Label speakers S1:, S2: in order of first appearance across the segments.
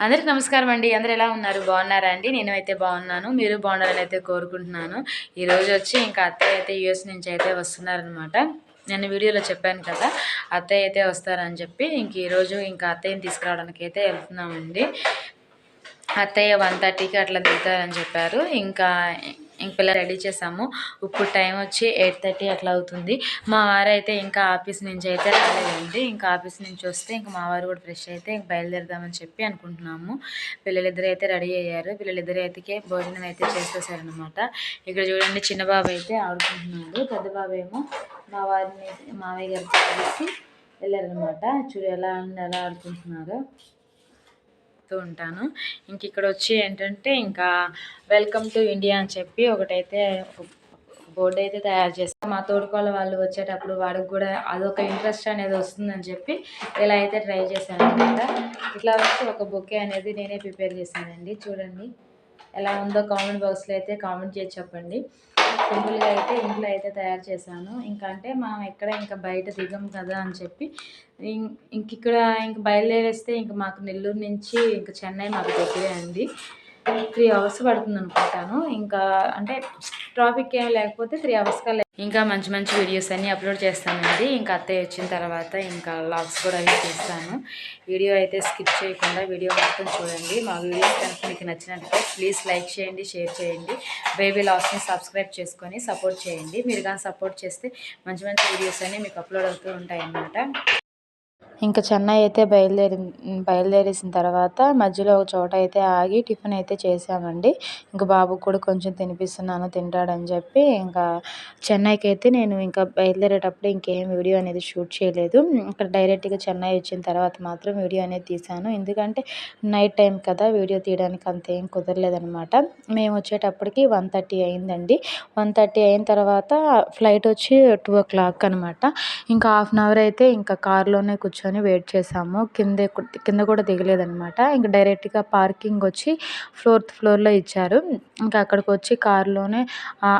S1: అందరికి నమస్కారం అండి. అందరు ఎలా ఉన్నారు? బాగున్నారా అండి? నేను అయితే బాగున్నాను. మీరు బాగున్నారని అయితే కోరుకుంటున్నాను. ఈరోజు వచ్చి ఇంకా అత్తయ్య అయితే యూఎస్ నుంచి అయితే వస్తున్నారనమాట నేను వీడియోలో చెప్పాను కదా అత్తయ్య అయితే వస్తారని చెప్పి ఇంక ఈరోజు ఇంకా అత్తయ్యని తీసుకురావడానికి అయితే వెళ్తున్నామండి. అత్తయ్య వన్ థర్టీకి అట్లా దిగుతారని చెప్పారు. ఇంకా ఇంక పిల్ల రెడీ చేసాము. ఇప్పుడు టైం వచ్చి ఎయిట్ థర్టీ అట్లా అవుతుంది. మా వారు అయితే ఇంకా ఆఫీస్ నుంచి అయితే రాలేదండి. ఇంకా ఆఫీస్ నుంచి వస్తే ఇంకా మా వారు కూడా ఫ్రెష్ అయితే ఇంక బయలుదేరదామని చెప్పి అనుకుంటున్నాము. పిల్లలిద్దరు అయితే రెడీ అయ్యారు. పిల్లలిద్దరు అయితే భోజనం అయితే చేసేసారనమాట ఇక్కడ చూడండి చిన్న బాబు అయితే ఆడుకుంటున్నాడు. పెద్ద బాబు ఏమో మా వారిని మావయ్య గారితో కలిసి వెళ్ళారనమాట చూడు ఎలా ఎలా ఆడుకుంటున్నారు చెప్తూ ఉంటాను. ఇంక ఇక్కడ వచ్చి ఏంటంటే ఇంకా వెల్కమ్ టు ఇండియా అని చెప్పి ఒకటైతే బోర్డు అయితే తయారు చేస్తాం. మా తోడుకోళ్ళ వాళ్ళు వచ్చేటప్పుడు వాడికి కూడా అదొక ఇంట్రెస్ట్ అనేది వస్తుందని చెప్పి ఇలా అయితే ట్రై చేశాను అనమాట ఇట్లా వచ్చి ఒక బొకే అనేది నేనే ప్రిపేర్ చేశానండి. చూడండి. ఎలా ఉందో కామెంట్ బాక్స్లో అయితే కామెంట్ చేసి చెప్పండి. సింపుల్గా అయితే ఇంట్లో అయితే తయారు చేశాను. ఇంకా అంటే మనం ఎక్కడ ఇంకా బయట దిగం కదా అని చెప్పి ఇంక ఇక్కడ ఇంక బయలుదేరేస్తే ఇంక మాకు నెల్లూరు నుంచి ఇంక చెన్నై మాకు దగ్గరే అండి. త్రీ అవర్స్ పడుతుంది అనుకుంటాను ఇంకా అంటే ట్రాఫిక్ ఏమి లేకపోతే త్రీ అవర్స్ ఇంకా మంచి మంచి వీడియోస్ అన్నీ అప్లోడ్ చేస్తానండి. ఇంకా అత్తయ్య వచ్చిన తర్వాత ఇంకా లాగ్స్ కూడా అవి చేస్తాను. వీడియో అయితే స్కిప్ చేయకుండా వీడియో మొత్తం చూడండి. మా వీడియోస్ కనుక మీకు నచ్చినట్లయితే ప్లీజ్ లైక్ చేయండి షేర్ చేయండి. బేబీ లాగ్స్ని సబ్స్క్రైబ్ చేసుకొని సపోర్ట్ చేయండి. మీరు కానీ సపోర్ట్ చేస్తే మంచి మంచి వీడియోస్ అన్నీ మీకు అప్లోడ్ అవుతూ ఉంటాయన్నమాట. ఇంకా చెన్నై అయితే బయలుదేరి బయలుదేరేసిన తర్వాత మధ్యలో ఒక చోట అయితే ఆగి టిఫిన్ అయితే చేసామండి. ఇంకా బాబుకి కూడా కొంచెం తినిపిస్తున్నాను తింటాడని చెప్పి ఇంకా చెన్నైకి అయితే నేను ఇంకా బయలుదేరేటప్పుడు ఇంకేం వీడియో అనేది షూట్ చేయలేదు. ఇక్కడ డైరెక్ట్గా చెన్నై వచ్చిన తర్వాత మాత్రం వీడియో అనేది తీశాను. ఎందుకంటే నైట్ టైం కదా వీడియో తీయడానికి అంత ఏం కుదరలేదనమాట మేము వచ్చేటప్పటికి వన్ థర్టీ అయిందండి. వన్ థర్టీ అయిన తర్వాత ఫ్లైట్ వచ్చి టూ ఓ క్లాక్ అనమాట ఇంకా హాఫ్ అన్ అవర్ అయితే ఇంకా కార్లోనే కూర్చొని కూర్చొని వెయిట్ చేసాము కింద కింద కూడా దిగలేదనమాట ఇంకా డైరెక్ట్గా పార్కింగ్ వచ్చి ఫోర్త్ ఫ్లోర్లో ఇచ్చారు. ఇంకా అక్కడికి వచ్చి కారులోనే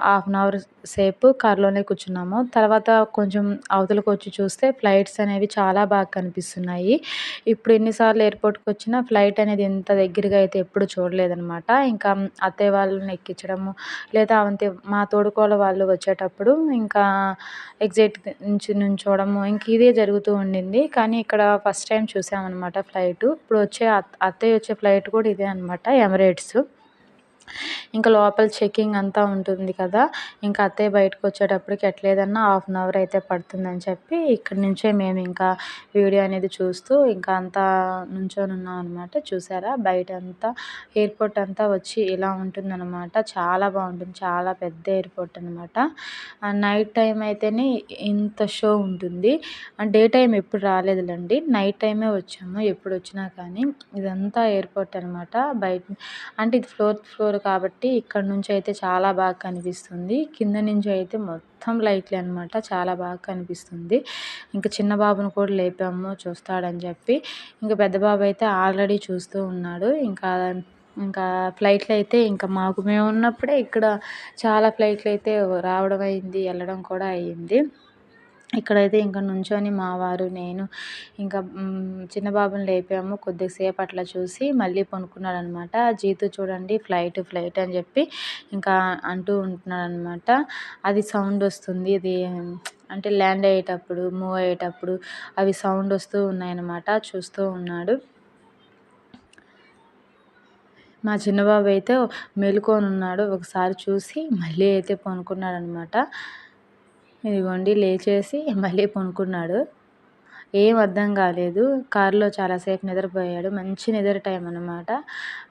S1: హాఫ్ అన్ అవర్ సేపు కారులోనే కూర్చున్నాము. తర్వాత కొంచెం అవతలకు వచ్చి చూస్తే ఫ్లైట్స్ అనేవి చాలా బాగా కనిపిస్తున్నాయి. ఇప్పుడు ఎన్నిసార్లు ఎయిర్పోర్ట్కి వచ్చినా ఫ్లైట్ అనేది ఇంత దగ్గరగా అయితే ఎప్పుడు చూడలేదనమాట ఇంకా అత్తయ్య వాళ్ళని ఎక్కించడము లేదా అంతే మా తోడుకోల వాళ్ళు వచ్చేటప్పుడు ఇంకా ఎగ్జిట్ నుంచి నుంచోవడము ఇంక ఇదే జరుగుతూ ఉండింది. కానీ ఇక్కడ ఫస్ట్ టైం చూసామన్నమాట ఫ్లైట్. ఇప్పుడు వచ్చే అత్తయ్య వచ్చే ఫ్లైట్ కూడా ఇదే అనమాట ఎమరేట్స్. ఇంకా లోపల చెకింగ్ అంతా ఉంటుంది కదా. ఇంకా అత్తయ్య బయటకు వచ్చేటప్పటికి ఎట్లేదన్నా హాఫ్ అన్ అవర్ అయితే పడుతుందని చెప్పి ఇక్కడి నుంచే మేము ఇంకా వీడియో అనేది చూస్తూ ఇంకా అంతా నుంచొని ఉన్నాం అనమాట చూసారా? బయట అంతా ఎయిర్పోర్ట్ అంతా వచ్చి ఇలా ఉంటుందన్నమాట. చాలా బాగుంటుంది. చాలా పెద్ద ఎయిర్పోర్ట్ అనమాట నైట్ టైం అయితేనే ఇంత షో ఉంటుంది. డే టైం ఎప్పుడు రాలేదులేండి. నైట్ టైమే వచ్చాము. ఎప్పుడు వచ్చినా కానీ ఇదంతా ఎయిర్పోర్ట్ అనమాట బయట అంటే ఇది ఫ్లోర్ ఫ్లోర్ కాబట్టి ఇక్కడ నుంచి అయితే చాలా బాగా కనిపిస్తుంది. కింద నుంచి అయితే మొత్తం లైట్లే అనమాట చాలా బాగా కనిపిస్తుంది. ఇంకా చిన్న బాబును కూడా లేపాము చూస్తాడని చెప్పి. ఇంకా పెద్ద బాబు అయితే ఆల్రెడీ చూస్తూ ఉన్నాడు. ఇంకా ఇంకా ఫ్లైట్లు అయితే ఇంకా మాకు మేము ఉన్నప్పుడే ఇక్కడ చాలా ఫ్లైట్లు అయితే రావడం అయింది వెళ్ళడం కూడా అయ్యింది ఇక్కడైతే ఇంకా నుంచొని మా వారు నేను ఇంకా చిన్న బాబుని లేపాము. కొద్దిసేపు అట్లా చూసి మళ్ళీ పనుకున్నాడు అనమాట జీతు చూడండి ఫ్లైట్ ఫ్లైట్ అని చెప్పి ఇంకా అంటూ ఉంటున్నాడు అనమాట అది సౌండ్ వస్తుంది. ఇది అంటే ల్యాండ్ అయ్యేటప్పుడు మూవ్ అయ్యేటప్పుడు అవి సౌండ్ వస్తూ ఉన్నాయన్నమాట చూస్తూ ఉన్నాడు. మా చిన్నబాబు అయితే మెలుకొని ఉన్నాడు. ఒకసారి చూసి మళ్ళీ అయితే పనుకున్నాడు అనమాట ఇదిగోండి లేచేసి మళ్ళీ పనుకున్నాడు ఏం అర్థం కాలేదు. కారులో చాలాసేపు నిద్రపోయాడు. మంచి నిద్ర టైం అనమాట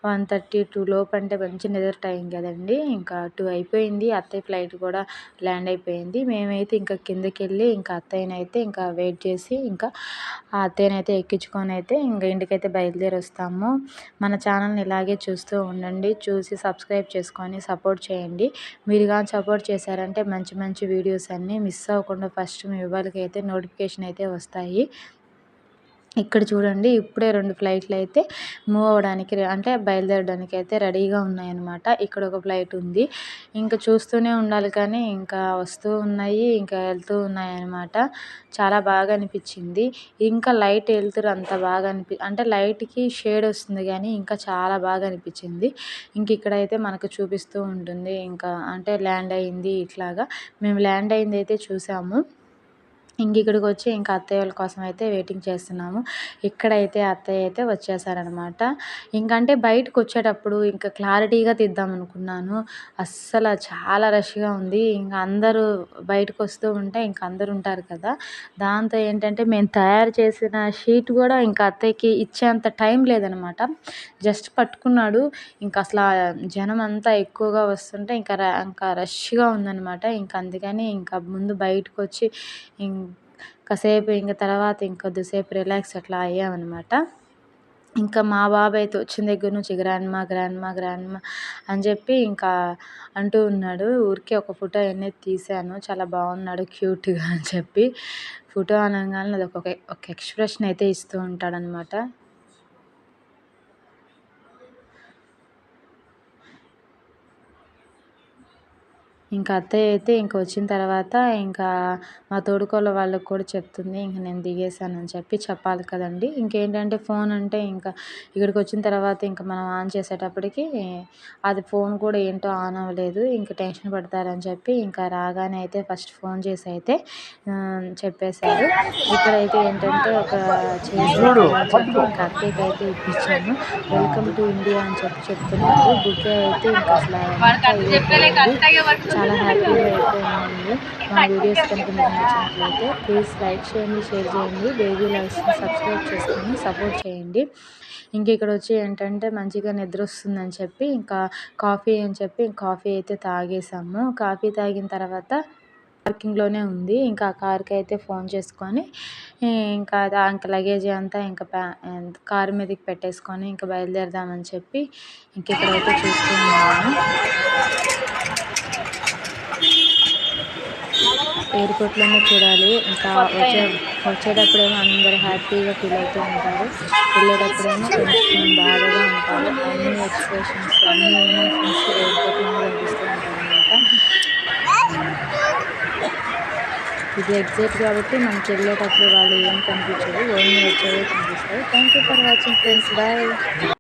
S1: వన్ థర్టీ టూ లోపు అంటే మంచి నిద్ర టైం కదండి. ఇంకా టూ అయిపోయింది. అత్తయ్య ఫ్లైట్ కూడా ల్యాండ్ అయిపోయింది. మేమైతే ఇంకా కిందకి వెళ్ళి ఇంకా అత్తయ్యనైతే ఇంకా వెయిట్ చేసి ఇంకా ఆ అత్తయ్యనైతే ఎక్కించుకొని అయితే ఇంకా ఇంటికైతే బయలుదేరి వస్తాము. మన ఛానల్ని ఇలాగే చూస్తూ ఉండండి. చూసి సబ్స్క్రైబ్ చేసుకొని సపోర్ట్ చేయండి. మీరు కానీ సపోర్ట్ చేశారంటే మంచి మంచి వీడియోస్ అన్నీ మిస్ అవ్వకుండా ఫస్ట్ మీ మొబైల్కి అయితే నోటిఫికేషన్ అయితే వస్తాయి. ఇక్కడ చూడండి ఇప్పుడే రెండు ఫ్లైట్లు అయితే మూవ్ అవ్వడానికి అంటే బయలుదేరడానికి అయితే రెడీగా ఉన్నాయన్నమాట. ఇక్కడ ఒక ఫ్లైట్ ఉంది. ఇంకా చూస్తూనే ఉండాలి కానీ ఇంకా వస్తూ ఉన్నాయి ఇంకా వెళ్తూ ఉన్నాయి అనమాట చాలా బాగా అనిపించింది. ఇంకా లైట్ వెళ్తురు అంత బాగా అనిపి అంటే లైట్కి షేడ్ వస్తుంది కానీ ఇంకా చాలా బాగా అనిపించింది. ఇంక ఇక్కడైతే మనకు చూపిస్తూ ఉంటుంది. ఇంకా అంటే ల్యాండ్ అయింది ఇట్లాగా. మేము ల్యాండ్ అయింది అయితే చూసాము. ఇంక ఇక్కడికి వచ్చి ఇంకా అత్తయ్య వాళ్ళ కోసం అయితే వెయిటింగ్ చేస్తున్నాము. ఇక్కడైతే అత్తయ్య అయితే వచ్చేసారనమాట ఇంకంటే బయటకు వచ్చేటప్పుడు ఇంకా క్లారిటీగా తీద్దాం అనుకున్నాను. అస్సలు చాలా రష్గా ఉంది. ఇంకా అందరూ బయటకు వస్తూ ఉంటే ఇంకా అందరు ఉంటారు కదా. దాంతో ఏంటంటే మేము తయారు చేసిన షీట్ కూడా ఇంకా అత్తయ్యకి ఇచ్చేంత టైం లేదనమాట జస్ట్ పట్టుకున్నాడు. ఇంకా అసలు జనం అంతా ఎక్కువగా వస్తుంటే ఇంకా ఇంకా రష్గా ఉందన్నమాట. ఇంకా అందుకని ఇంకా ముందు బయటకు వచ్చి ఇం- కాసేపు ఇంక తర్వాత ఇంకొద్దిసేపు రిలాక్స్ అట్లా అయ్యామన్నమాట. ఇంకా మా బాబాయ్ అయితే వచ్చిన దగ్గర నుంచి గ్రాండ్మా గ్రాండ్మా గ్రాండ్మా అని చెప్పి ఇంకా అంటూ ఉన్నాడు. ఊరికే ఒక ఫోటో అనేది తీశాను చాలా బాగున్నాడు క్యూట్గా అని చెప్పి. ఫోటో అనగానే అది ఒక ఒక ఎక్స్ప్రెషన్ అయితే ఇస్తూ ఉంటాడనమాట ఇంకా అత్తయ్య అయితే ఇంక వచ్చిన తర్వాత ఇంకా మా తోడుకోళ్ళ వాళ్ళకి కూడా చెప్తుంది ఇంక నేను దిగేసానని చెప్పి చెప్పాలి కదండి. ఇంకేంటంటే ఫోన్ అంటే ఇంకా ఇక్కడికి వచ్చిన తర్వాత ఇంకా మనం ఆన్ చేసేటప్పటికి అది ఫోన్ కూడా ఏంటో ఆన్ అవ్వలేదు ఇంకా టెన్షన్ పడతారని చెప్పి ఇంకా రాగానే అయితే ఫస్ట్ ఫోన్ చేసి అయితే చెప్పేశారు. ఇక్కడైతే ఏంటంటే ఒక చేసి ఇంకా అత్తయ్యకి అయితే ఇప్పించాను. వెల్కమ్ టు ఇండియా అని చెప్పి చెప్తున్నారు. బుకే అయితే ఇంకా అసలు. చాలా హ్యాపీగా అయితే ఉన్నాను మా వీడియోస్ కనుక మీకు నచ్చినట్లయితే ప్లీజ్ లైక్ చేయండి షేర్ చేయండి బేబీ లైఫ్ని సబ్స్క్రైబ్ చేసుకొని సపోర్ట్ చేయండి. ఇంక ఇక్కడ వచ్చి ఏంటంటే మంచిగా నిద్ర వస్తుందని చెప్పి ఇంకా కాఫీ అని చెప్పి కాఫీ అయితే తాగేసాము. కాఫీ తాగిన తర్వాత పార్కింగ్లోనే ఉంది. ఇంకా ఆ కార్కి అయితే ఫోన్ చేసుకొని ఇంకా ఇంకా లగేజ్ అంతా ఇంకా కార్ కారు మీదకి పెట్టేసుకొని ఇంకా బయలుదేరదామని చెప్పి ఇంక ఇక్కడైతే చూస్తూ ఎయిర్పోర్ట్లోనే చూడాలి. ఇంకా వచ్చే వచ్చేటప్పుడేమో అందరు హ్యాపీగా ఫీల్ అవుతూ ఉంటారు. వెళ్ళేటప్పుడేమో కొంచెం బాధగా ఉంటారు. అన్ని ఎక్స్ప్రెషన్స్ అన్ని ఎమోషన్స్ ఎయిర్పోర్ట్లోనే కనిపిస్తూ ఉంటారు అనమాట ఇది ఎగ్జాక్ట్ కాబట్టి మనకి వెళ్ళేటప్పుడు వాళ్ళు ఏం కనిపించదు ఓన్లీ వచ్చేవే కనిపిస్తారు thank you for watching friends bye